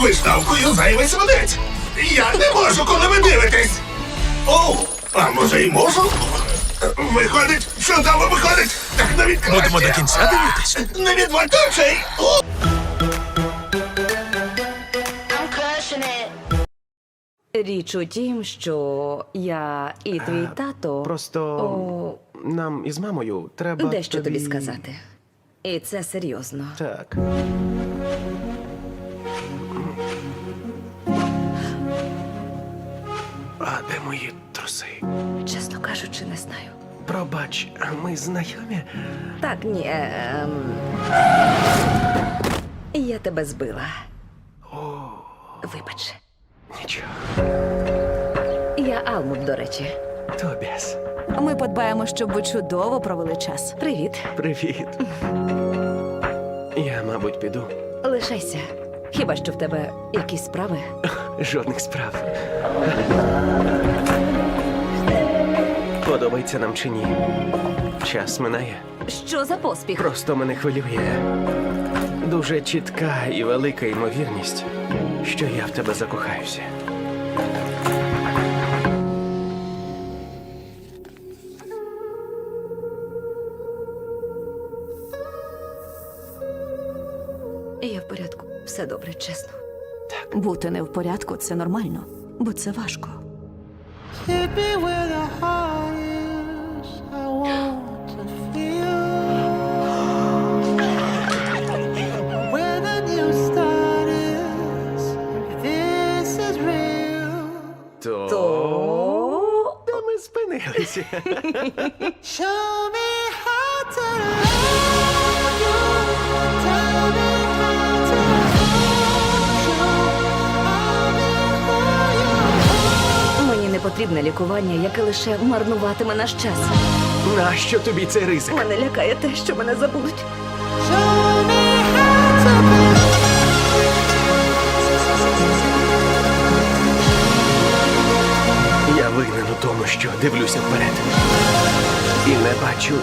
виставкою зайвий свинець. Я не можу, коли ви дивитесь. О, а може й можу? Виходить, чудово виходить. Так навіть краще. Будемо до кінця дивитись? Не відводь очей. Річ у тім, що я і твій тато Просто О. нам із мамою треба. дещо тобі сказати. І це серйозно. Так. А де мої труси? Чесно кажучи, не знаю. Пробач, ми знайомі? Так, ні. Ем... Я тебе збила. Вибач. Нічого. Я Алмут, до речі. Тобіас. Ми подбаємо, щоб ви чудово провели час. Привіт. Привіт. Я, мабуть, піду. Лишайся. Хіба що в тебе якісь справи? Жодних справ. Подобається нам чи ні? Час минає. Що за поспіх? Просто мене хвилює. Дуже чітка і велика ймовірність, що я в тебе закохаюся. Все добре, чесно. Бути не в порядку це нормально, бо це важко. Where the you. не потрібне лікування, яке лише марнуватиме наш час. Нащо тобі цей ризик? Мене лякає те, що мене забудуть. Я винен у тому, що дивлюся вперед. І не бачу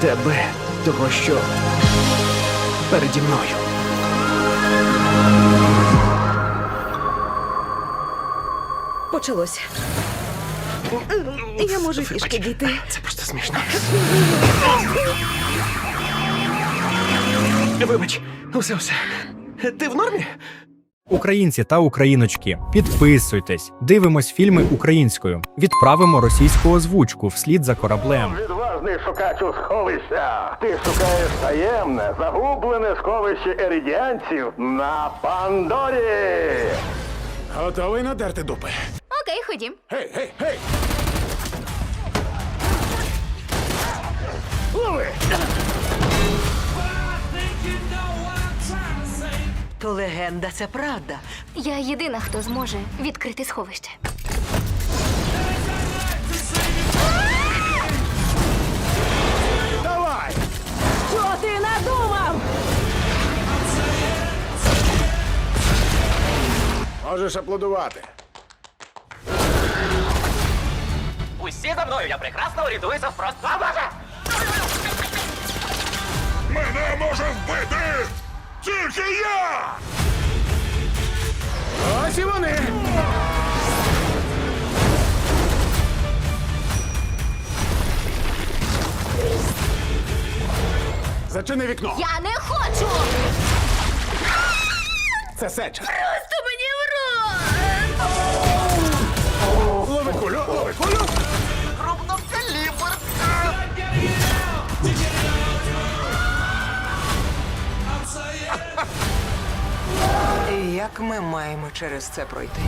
тебе, того, що переді мною. Почалося. Я можу Вибач, фішки дійти. Це просто смішно. Вибач, усе все. Ти в нормі? Українці та україночки, підписуйтесь, дивимось фільми українською, відправимо російську озвучку вслід за кораблем. Відважний шукачу сховища. Ти шукаєш таємне, загублене сховище еридіанців на Пандорі. Готовий надерти дупи. Окей, ходім. Гей, гей, гей! Лови! То легенда це правда. Я єдина, хто зможе відкрити сховище. Можеш аплодувати. Усі за мною, я прекрасно орієнтуюся в пространстві. Мене може вбити! Тільки я! Ось і вони! Зачини вікно. Я не хочу! Це сеча. Лови. Крупнокалібр. І як ми маємо через це пройти?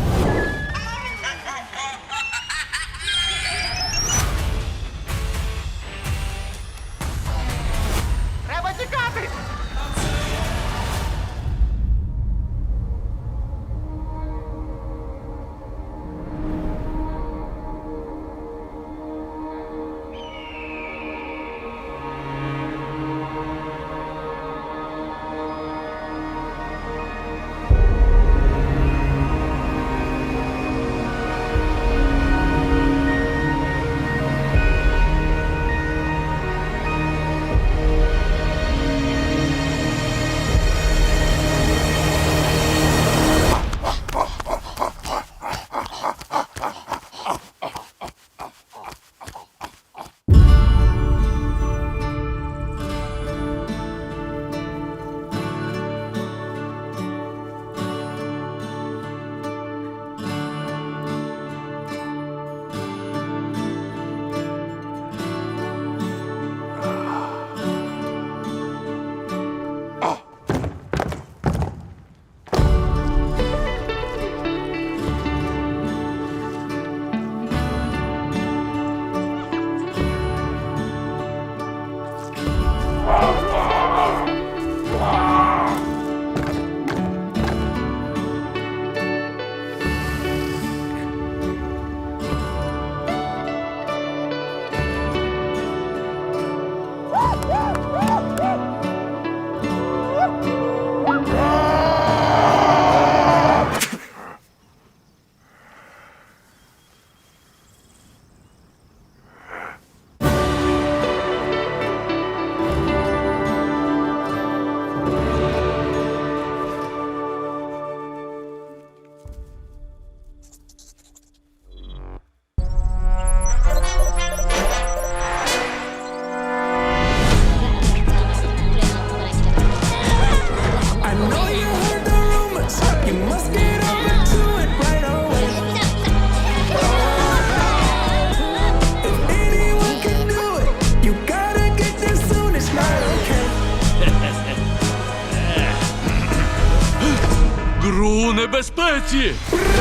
Cacete!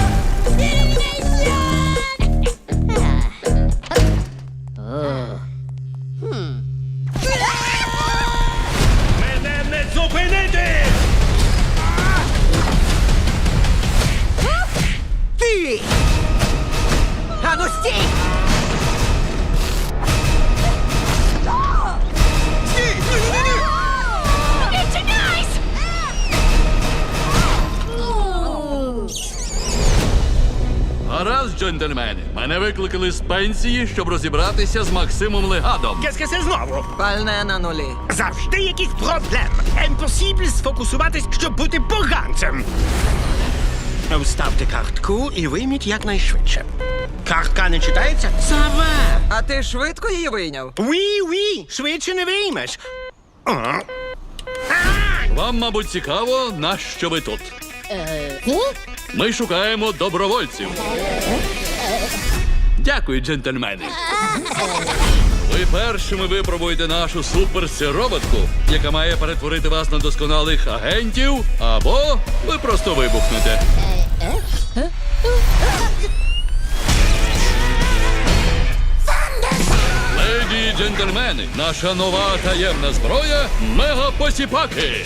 Джентльмени. Мене викликали з пенсії, щоб розібратися з Максимом Легадом. Кескесе знову. Пальне на нулі. Завжди якісь проблеми. Емпосібль сфокусуватись, щоб бути поганцем. Вставте картку і вийміть якнайшвидше. Картка не читається? Сава! А ти швидко її вийняв? Уі, уі, швидше не виймеш. Вам, мабуть, цікаво, нащо ви тут. Ми шукаємо добровольців. Дякую, джентльмени. Ви першими випробуєте нашу суперсироботку, яка має перетворити вас на досконалих агентів, або ви просто вибухнете. Леді і джентльмени, наша нова таємна зброя мегапосіпаки.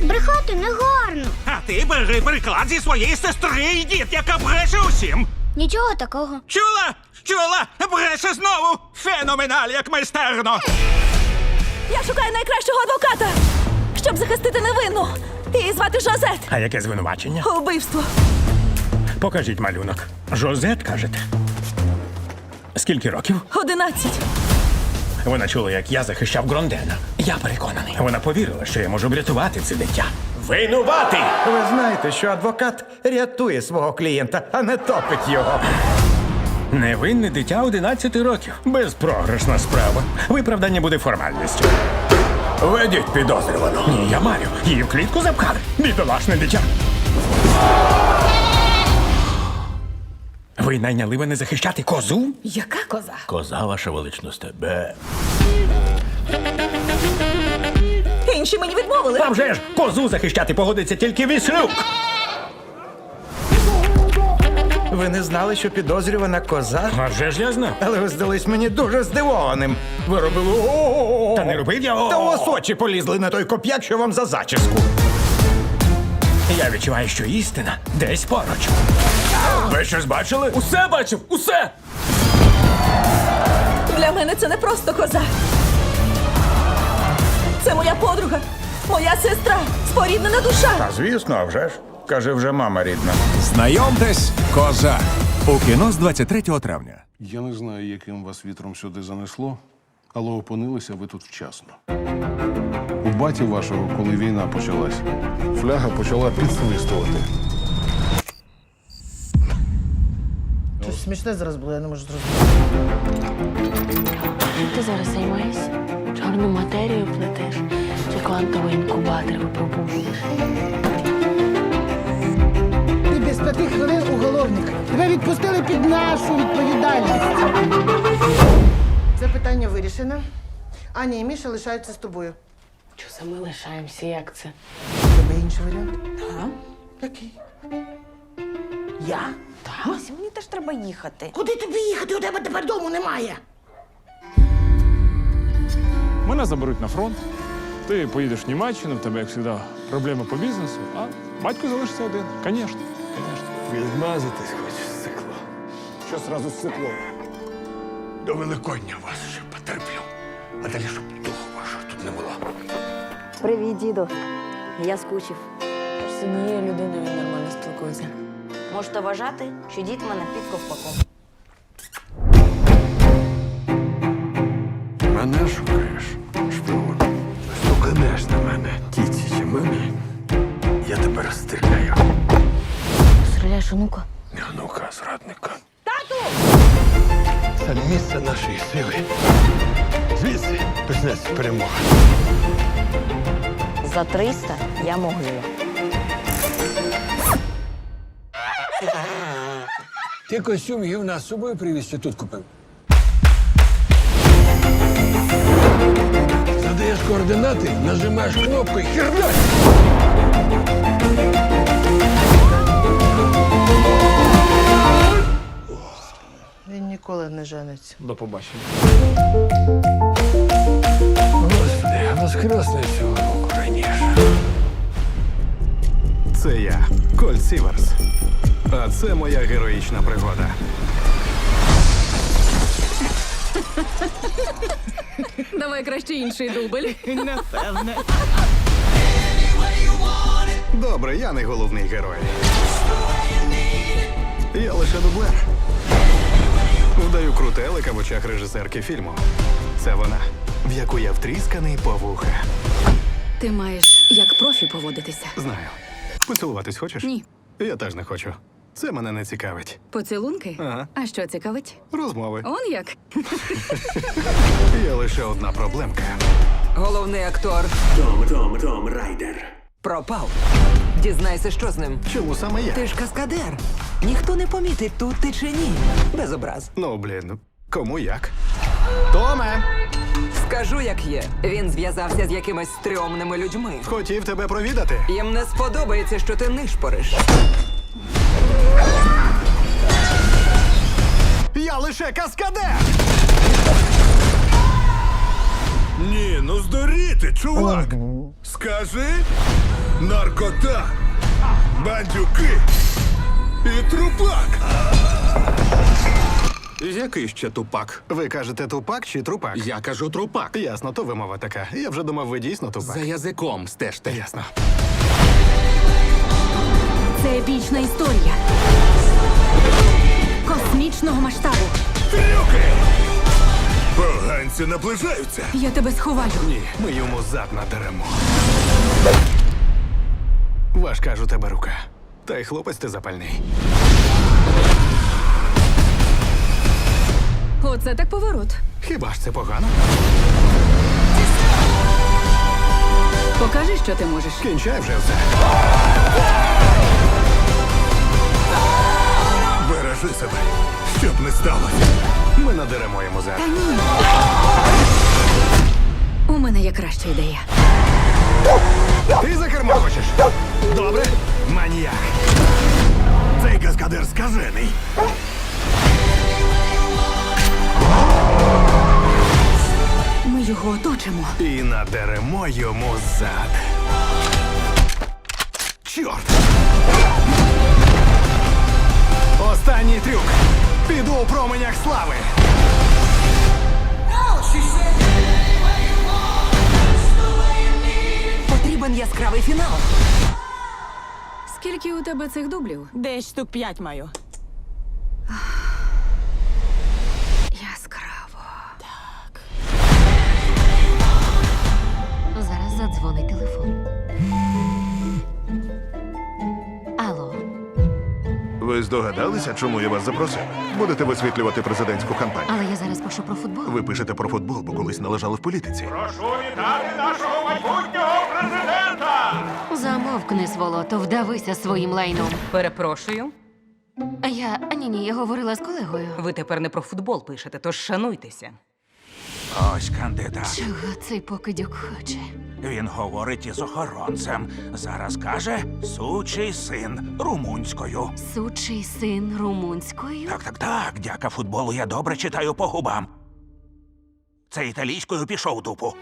Брехати не гарно. А ти бери приклад зі своєї сестри і дід, яка бреше усім. Нічого такого. Чула? Чула? Бреше знову. Феноменаль, як майстерно. Я шукаю найкращого адвоката, щоб захистити невинну. Її звати Жозет. А яке звинувачення? Убивство. Покажіть малюнок. Жозет, кажете. Скільки років? Одинадцять. Вона чула, як я захищав Грондена. Я переконаний. Вона повірила, що я можу врятувати це дитя. Винуватий! Ви знаєте, що адвокат рятує свого клієнта, а не топить його. Невинне дитя 11 років. Безпрограшна справа. Виправдання буде формальністю. Ведіть підозрювану. Ні, я марю. Її в клітку запхали. Бідолашне дитя. Ви найняли мене захищати козу? Яка коза? Коза, ваша величність, тебе. Інші мені відмовили. Там же ж козу захищати погодиться тільки віслюк. Ви не знали, що підозрювана коза? А вже ж я знав. Але ви здались мені дуже здивованим. Ви робили о Та не робив я. Та у вас очі полізли на той коп'як, що вам за зачіску. Я відчуваю, що істина десь поруч. Ви щось бачили? Усе бачив, усе! Для мене це не просто коза. Це моя подруга, моя сестра, споріднена душа. А звісно, а вже ж. Каже вже мама рідна. Знайомтесь, коза. У кіно з 23 травня. Я не знаю, яким вас вітром сюди занесло, але опинилися ви тут вчасно. У баті вашого, коли війна почалась, фляга почала підсвистувати. Смішне зараз було, я не можу зрозуміти. Ти зараз займаєшся? Чорну матерію плетеш чи квантовий інкубатор випробовуєш? І без п'яти хвилин уголовник. Тебе відпустили під нашу відповідальність. Це питання вирішено. Аня і Міша лишаються з тобою. Що саме лишаємося, як це? У тебе інший варіант? Так. Який? Я? Так. Мені теж треба їхати. Куди тобі їхати? У тебе тепер дому немає. Мене заберуть на фронт. Ти поїдеш в Німеччину, в тебе, як завжди, проблеми по бізнесу, а батько залишиться один. Звісно, звісно. Відмазатись хочеш з цикло. Що зразу з циклом? До Великодня вас ще потерплю. А далі, щоб духу вашого тут не було. Привіт, діду. Я скучив. З однією людиною він нормально спілкується. Можете вважати, що дід мене під ковпаком. Мене шукаєш, шпигун. Стуканеш на мене. Тіці чи мене. Я тебе розстріляю. Стріляєш онука? Не онука, а зрадника. Тату! Це місце нашої сили. Звідси почнеться перемога. За 300 я могила. Ти костюм гівна з собою привіз чи тут купив? Задаєш координати, нажимаєш кнопку і хернеш! Він ніколи не жениться. До побачення. Господи, воскресне цього року раніше. Це я, Коль Сіверс. А це моя героїчна пригода. Давай краще інший дубль. Добре, я не головний герой. Я лише дублер. Вдаю крутелика в очах режисерки фільму. Це вона, в яку я втрісканий по вуха. Ти маєш як профі поводитися. Знаю. Поцілуватись хочеш? Ні. Я теж не хочу. Це мене не цікавить. Поцілунки? Ага. А що цікавить? Розмови. Он як? Є лише одна проблемка. Головний актор Том, Том, Том Райдер. пропав. Дізнайся, що з ним. Чому саме я? Ти ж каскадер. Ніхто не помітить, тут ти чи ні. Без образ. Ну, блін, кому як? Томе! Скажу, як є. Він зв'язався з якимись стрьомними людьми. Хотів тебе провідати. Їм не сподобається, що ти нишпориш. Я лише каскадер! Ні, ну здоріти, чувак. Скажи наркота, бандюки і трупак. Який ще тупак? Ви кажете тупак чи трупак? Я кажу трупак. Ясно, то вимова така. Я вже думав, ви дійсно тупак. За язиком стежте. Ясно. Це епічна історія. Космічного масштабу. Трюки! Поганці наближаються. Я тебе сховаю. Ні, ми йому зад надаремо. Важка ж у тебе рука. Та й хлопець ти запальний. Оце так поворот. Хіба ж це погано? Покажи, що ти можеш. Кінчай вже все. Бережи себе, щоб не сталося. Ми надеремо йому зад. Та ні. У мене є краща ідея. Ти за кермо хочеш? Добре? Маніяк. Цей каскадер скажений. Ми його оточимо. І надеремо йому зад. Чорт! Останній трюк. Піду у променях слави. Потрібен яскравий фінал. Скільки у тебе цих дублів? Десь штук п'ять маю. Ви здогадалися, чому я вас запросив? Будете висвітлювати президентську кампанію. але я зараз пишу про футбол. Ви пишете про футбол, бо колись належали в політиці. Прошу вітати нашого майбутнього президента! Замовкни, сволото, вдавися своїм лайном. Перепрошую. Я ні, ні, я говорила з колегою. Ви тепер не про футбол пишете, тож шануйтеся. Ось кандидат. Чого цей покидьок хоче? Він говорить із охоронцем. Зараз каже сучий син румунською. Сучий син румунською? Так, так, так. Дяка футболу я добре читаю по губам. Це італійською пішов дупу.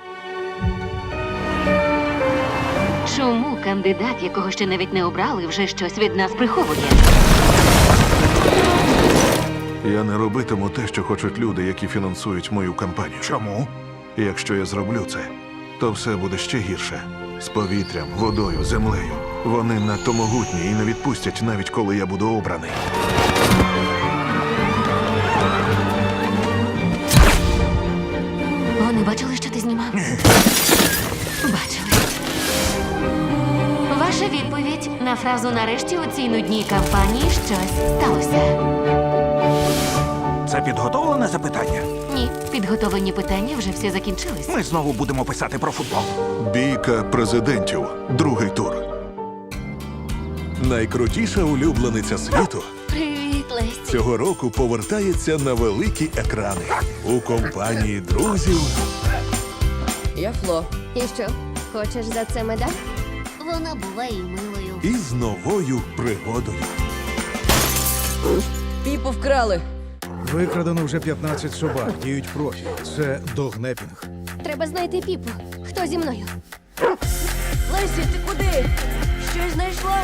Чому кандидат, якого ще навіть не обрали, вже щось від нас приховує? Я не робитиму те, що хочуть люди, які фінансують мою кампанію. Чому? Якщо я зроблю це, то все буде ще гірше. З повітрям, водою, землею. Вони надто могутні і не відпустять, навіть коли я буду обраний. Вони бачили, що ти знімав? Бачили. Ваша відповідь на фразу нарешті у цій нудній кампанії щось сталося. Це підготовлене запитання. Ні, підготовлені питання вже всі закінчились. Ми знову будемо писати про футбол. Бійка президентів. Другий тур. Найкрутіша улюблениця світу Привіт, Лесті. цього року повертається на великі екрани у компанії друзів Я Фло. І що? Хочеш за це медаль? Вона буває і милою. і з новою пригодою. Піпу вкрали. Викрадено вже 15 собак, діють профі. Це догнепінг. Треба знайти піпу. Хто зі мною? Лесі, ти куди? Щось знайшла?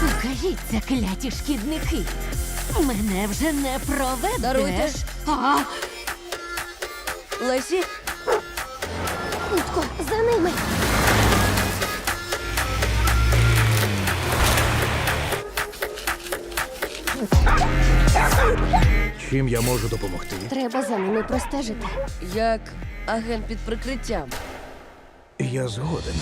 Покажіться, кляті шкідники. Мене вже не проведеш. Даруйте. А, Лесі? Хутко, за ними. Чим я можу допомогти? Треба за ними простежити. Як агент під прикриттям. Я згоден.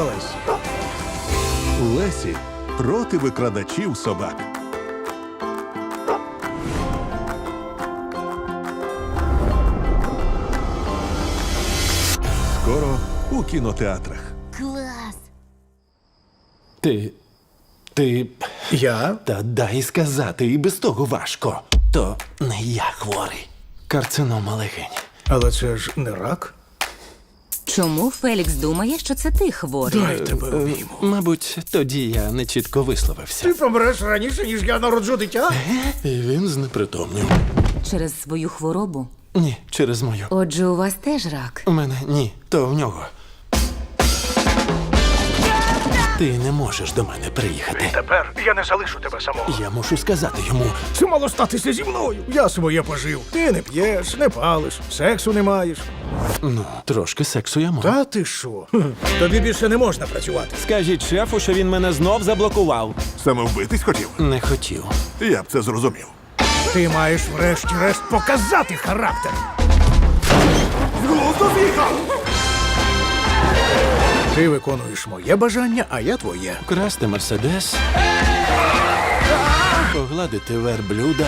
Лесь. Лесі проти викрадачів собак. Скоро у кінотеатрах. Клас. Ти. Ти. Я? Та дай сказати, і без того важко. То не я хворий. Карцинома легень. Але це ж не рак. Чому Фелікс думає, що це ти хворий? Дай тебе обійму. Мабуть, тоді я не чітко висловився. Ти помреш раніше, ніж я народжу дитя. І він знепритомнів. Через свою хворобу? Ні, через мою. Отже, у вас теж рак. У мене ні, то в нього. Ти не можеш до мене приїхати. Тепер я не залишу тебе самого. Я мушу сказати йому. Це мало статися зі мною. Я своє пожив. Ти не п'єш, не палиш, сексу не маєш. Ну, трошки сексу я можу. Та ти що? Хм, Тобі більше не можна працювати. Скажіть шефу, що він мене знов заблокував. Саме вбитись хотів? Не хотів. Я б це зрозумів. Ти маєш врешті-решт показати характер. Ти виконуєш моє бажання, а я твоє. Красти мерседес. Погладити верблюда.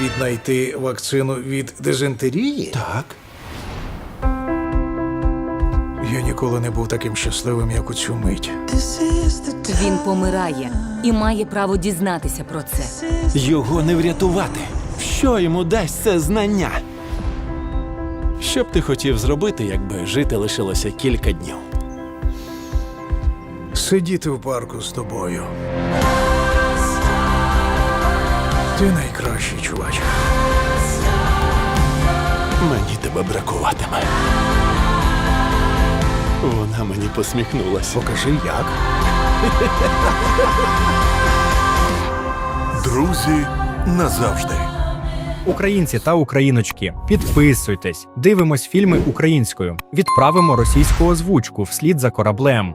Віднайти вакцину від дизентерії? Так. Я ніколи не був таким щасливим, як у цю мить. Він помирає і має право дізнатися про це. Його не врятувати. Що йому дасть це знання? Що б ти хотів зробити, якби жити лишилося кілька днів? Сидіти в парку з тобою. Ти найкращий чувач. Мені тебе бракуватиме. Вона мені посміхнулася. Покажи як. Друзі назавжди. Українці та україночки, підписуйтесь, дивимось фільми українською, відправимо російську озвучку вслід за кораблем.